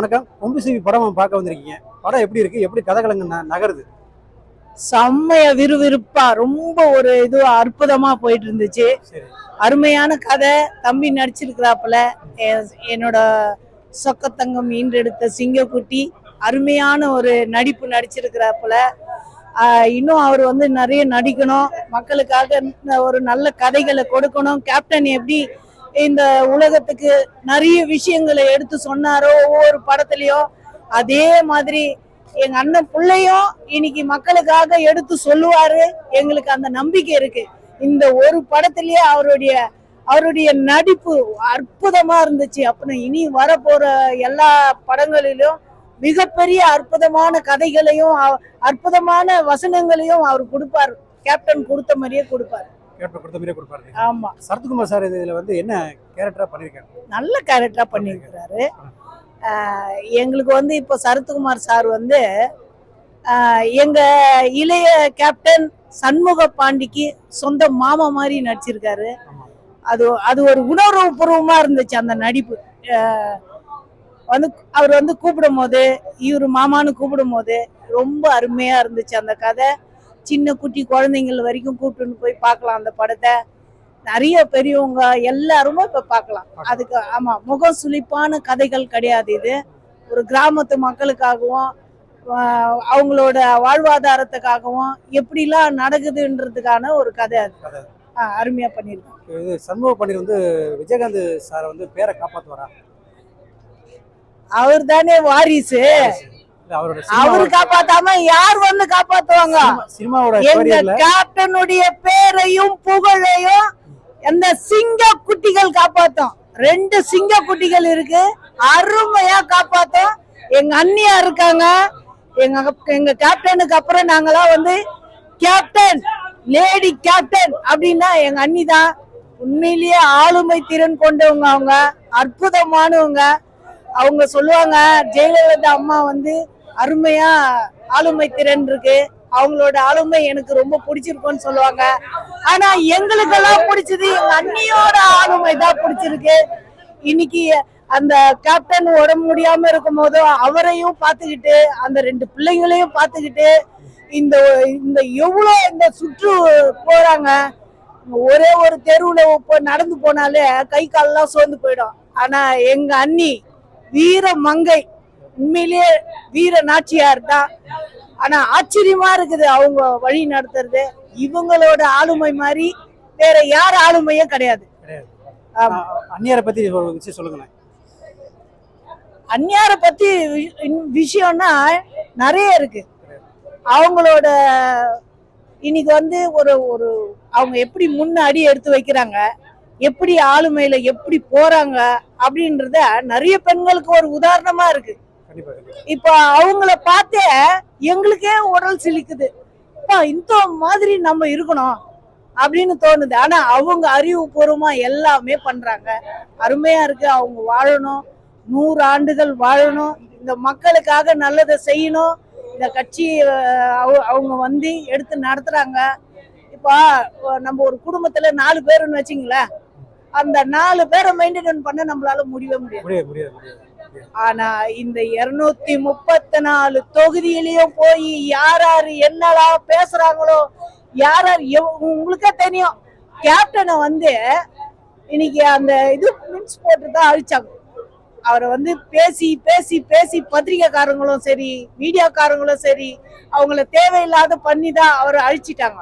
வணக்கம். கொம்பு சிவி படம் பார்க்க வந்திருக்கீங்க. படம் எப்படி இருக்கு? எப்படி கதகலங்க நகருது? செம்மைய விறுவிறுப்பா ரொம்ப ஒரு இது அற்புதமா போயிட்டு இருந்துச்சு அருமையான கதை. தம்பி நடிச்சிருக்கிறாப்புல. என்னோட சொக்கத்தங்கம் ஈன்றெடுத்த சிங்கக்குட்டி. அருமையான ஒரு நடிப்பு நடிச்சிருக்கிறாப்புல. இன்னும் அவர் வந்து நிறைய நடிக்கணும். மக்களுக்காக ஒரு நல்ல கதைகளை கொடுக்கணும். கேப்டன் எப்படி இந்த உலகத்துக்கு நிறைய விஷயங்களை எடுத்து சொன்னாரோ ஒவ்வொரு படத்துலயோ அதே மாதிரி எங்க அண்ணன் பிள்ளையும் இன்னைக்கு மக்களுக்காக எடுத்து சொல்லுவாரு. எங்களுக்கு அந்த நம்பிக்கை இருக்கு. இந்த ஒரு படத்திலேயே அவருடைய அவருடைய நடிப்பு அற்புதமா இருந்துச்சு. அப்புறம் இனி வரப்போற எல்லா படங்களிலும் மிகப்பெரிய அற்புதமான கதைகளையும் அற்புதமான வசனங்களையும் அவர் கொடுப்பார். கேப்டன் கொடுத்த மாதிரியே கொடுப்பார். கேரக்டர் கொடுத்த மாதிரியே கொடுப்பாரு ஆமா. சரத்குமார் சார் இதுல வந்து என்ன கேரக்டரா பண்ணிருக்காரு? நல்ல கேரக்டரா பண்ணியிருக்கிறாரு எங்களுக்கு வந்து இப்போ சரத்குமார் சார் வந்து ஆஹ் எங்க இளைய கேப்டன் சண்முக பாண்டிக்கு சொந்த மாமா மாதிரி நடிச்சிருக்காரு. அது அது ஒரு உணர்வு பூர்வமா இருந்துச்சு அந்த நடிப்பு. வந்து அவர் வந்து கூப்பிடும் போது இவர் மாமான்னு கூப்பிடும் போது ரொம்ப அருமையா இருந்துச்சு அந்த கதை. சின்ன குட்டி குழந்தைங்கள் வரைக்கும் கூப்பிட்டுன்னு போய் பார்க்கலாம் அந்த படத்தை. நிறைய பெரியவங்க எல்லாருமே இப்ப பார்க்கலாம். அதுக்கு ஆமா முகம் சுளிப்பான கதைகள் கிடையாது இது. ஒரு கிராமத்து மக்களுக்காகவும் அவங்களோட வாழ்வாதாரத்துக்காகவும் எப்படிலாம் நடக்குதுன்றதுக்கான ஒரு கதை அது. அருமையா பண்ணியிருக்காங்க இது சண்முக பன்னீர் வந்து விஜயகாந்த் சாரை வந்து பேரை காப்பாத்துவாரா? அவர் தானே வாரிசு. அவரு காப்பாத்தாம யார் வந்து காப்பாத்துவாங்க? எங்க கேப்டனுடைய பேரையும் புகழையும் அந்த சிங்க குட்டிகள் காப்பாத்தும். ரெண்டு சிங்க குட்டிகள் இருக்கு. அருமையா காப்பாத்தும். எங்க அண்ணியா இருக்காங்க. எங்க எங்க கேப்டனுக்கு அப்புறம் நாங்களாம் வந்து கேப்டன் லேடி கேப்டன் அப்படின்னா எங்க அண்ணி தான். உண்மையிலேயே ஆளுமை திறன் கொண்டவங்க அவங்க அற்புதமானவங்க. அவங்க சொல்லுவாங்க ஜெயலலிதா அம்மா வந்து அருமையா ஆளுமை திறன் இருக்கு. அவங்களோட ஆளுமை எனக்கு ரொம்ப பிடிச்சிருக்கும்னு சொல்லுவாங்க. ஆனா எங்களுக்கெல்லாம் பிடிச்சது எங்க அண்ணியோட ஆளுமை தான் பிடிச்சிருக்கு. இன்னைக்கு அந்த கேப்டன் உடம்பு முடியாம இருக்கும் போதும் அவரையும் பார்த்துக்கிட்டு அந்த ரெண்டு பிள்ளைங்களையும் பார்த்துக்கிட்டு இந்த இந்த எவ்வளோ இந்த சுற்று போறாங்க. ஒரே ஒரு தெருவில் போ நடந்து போனாலே கை காலெல்லாம் சோர்ந்து போயிடும். ஆனா எங்க அண்ணி வீர மங்கை உண்மையிலேயே வீர நாச்சியார் தான். ஆனா ஆச்சரியமா இருக்குது அவங்க வழி நடத்துறது. இவங்களோட ஆளுமை மாதிரி வேற யார் ஆளுமையும் கிடையாது. அந்நியரை பத்தி விஷயம் சொல்லுங்களேன். அந்நியார பத்தி விஷயம்னா நிறைய இருக்கு. அவங்களோட இன்னைக்கு வந்து ஒரு ஒரு அவங்க எப்படி முன்ன அடி எடுத்து வைக்கிறாங்க எப்படி ஆளுமையில எப்படி போறாங்க அப்படின்றத நிறைய பெண்களுக்கு ஒரு உதாரணமா இருக்கு. இப்போ அவங்கள பார்த்தே எங்களுக்கே உடல் சிலிக்குது. அப்பா, இந்த மாதிரி நம்ம இருக்கணும் அப்படின்னு தோணுது. ஆனா அவங்க அறிவுபூர்வமா எல்லாமே பண்றாங்க. அருமையா இருக்கு. அவங்க வாழணும். நூறு ஆண்டுகள் வாழணும். இந்த மக்களுக்காக நல்லதை செய்யணும். இந்த கட்சி அவங்க வந்து எடுத்து நடத்துறாங்க. இப்போ நம்ம ஒரு குடும்பத்துல நாலு பேருன்னு வச்சுங்களேன். அந்த நாலு பேரை மெயின்டைன் பண்ண நம்மளால முடியவே முடியாது. ஆனா இந்த இருநூத்தி முப்பத்தி நாலு தொகுதியிலயும் போய் யார் யாரு என்னலாம் பேசுறாங்களோ யார் யார் உங்களுக்கே தெரியும். கேப்டனை வந்து இன்னைக்கு அந்த இது மின்ஸ் போட்டு தான் அழிச்சாங்க. அவரை வந்து பேசி பேசி பேசி பத்திரிக்கைக்காரங்களும் சரி மீடியாக்காரங்களும் சரி அவங்கள தேவையில்லாத பண்ணி தான் அவரை அழிச்சிட்டாங்க.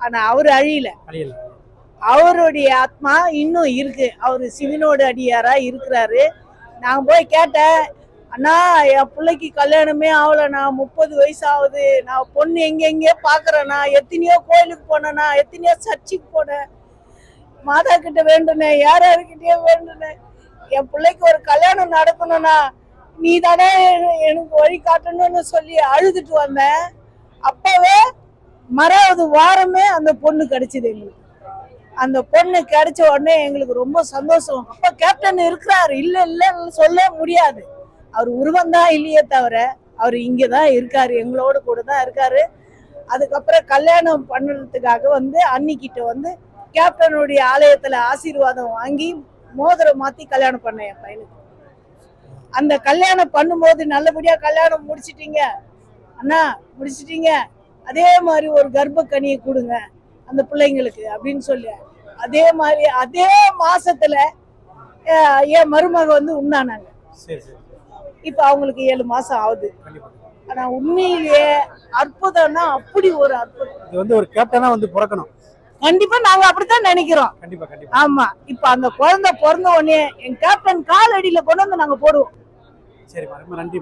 ஆனா அவர் அழியல. அவருடைய ஆத்மா இன்னும் இருக்கு. அவர் சிவனோட அடியாரா இருக்கிறாரு. நான் போய் கேட்டேன் அண்ணா என் பிள்ளைக்கு கல்யாணமே ஆகலண்ணா முப்பது வயசு ஆகுது நான் பொண்ணு எங்கெங்கே எங்கேயோ எத்தனையோ கோயிலுக்கு போனேண்ணா. எத்தனையோ சர்ச்சுக்கு போனேன். மாதா கிட்ட வேண்டுனேன் யார் யாருக்கிட்டயோ வேண்டுனேன். என் பிள்ளைக்கு ஒரு கல்யாணம் நடக்கணும்ண்ணா நீ தானே எனக்கு வழி காட்டணும்னு சொல்லி அழுதுட்டு வந்தேன். அப்பவே மறாவது வாரமே அந்த பொண்ணு கிடைச்சிது எங்களுக்கு. அந்த பொண்ணு கிடைச்ச உடனே எங்களுக்கு ரொம்ப சந்தோஷம். அப்ப கேப்டன் இருக்கிறாரு. இல்ல இல்லைன்னு சொல்ல முடியாது. அவர் உருவம் தான் இல்லையே தவிர அவர் இங்கே தான் இருக்காரு. எங்களோட கூட தான் இருக்காரு. அதுக்கப்புறம் கல்யாணம் பண்ணுறதுக்காக வந்து அன்னிக்கிட்ட வந்து கேப்டனுடைய ஆலயத்தில் ஆசீர்வாதம் வாங்கி மோதிரம் மாற்றி கல்யாணம் பண்ணேன் என் பையனுக்கு. அந்த கல்யாணம் பண்ணும்போது நல்லபடியாக கல்யாணம் முடிச்சிட்டீங்க. அண்ணா முடிச்சிட்டீங்க. அதே மாதிரி ஒரு கர்ப்பக்கனியை கொடுங்க. அந்த பிள்ளைங்களுக்கு அப்படின்னு சொல்லி. அதே மாதிரி அதே மாசத்துல என் மருமக வந்து உண்ணானாங்க. சரி சரி. இப்ப அவங்களுக்கு ஏழு மாசம் ஆகுது. ஆனா உண்மையிலேயே அற்புதம்னா அப்படி ஒரு அற்புதம். இது வந்து ஒரு கேப்டனா வந்து பிறக்கணும். கண்டிப்பா நாங்க அப்படித்தான் நினைக்கிறோம். கண்டிப்பா கண்டிப்பா. ஆமா. இப்ப அந்த குழந்தை பிறந்த உடனே என் கேப்டன் கால் அடியில கொண்டு வந்து நாங்க போடுவோம். ரொம்ப நன்றி.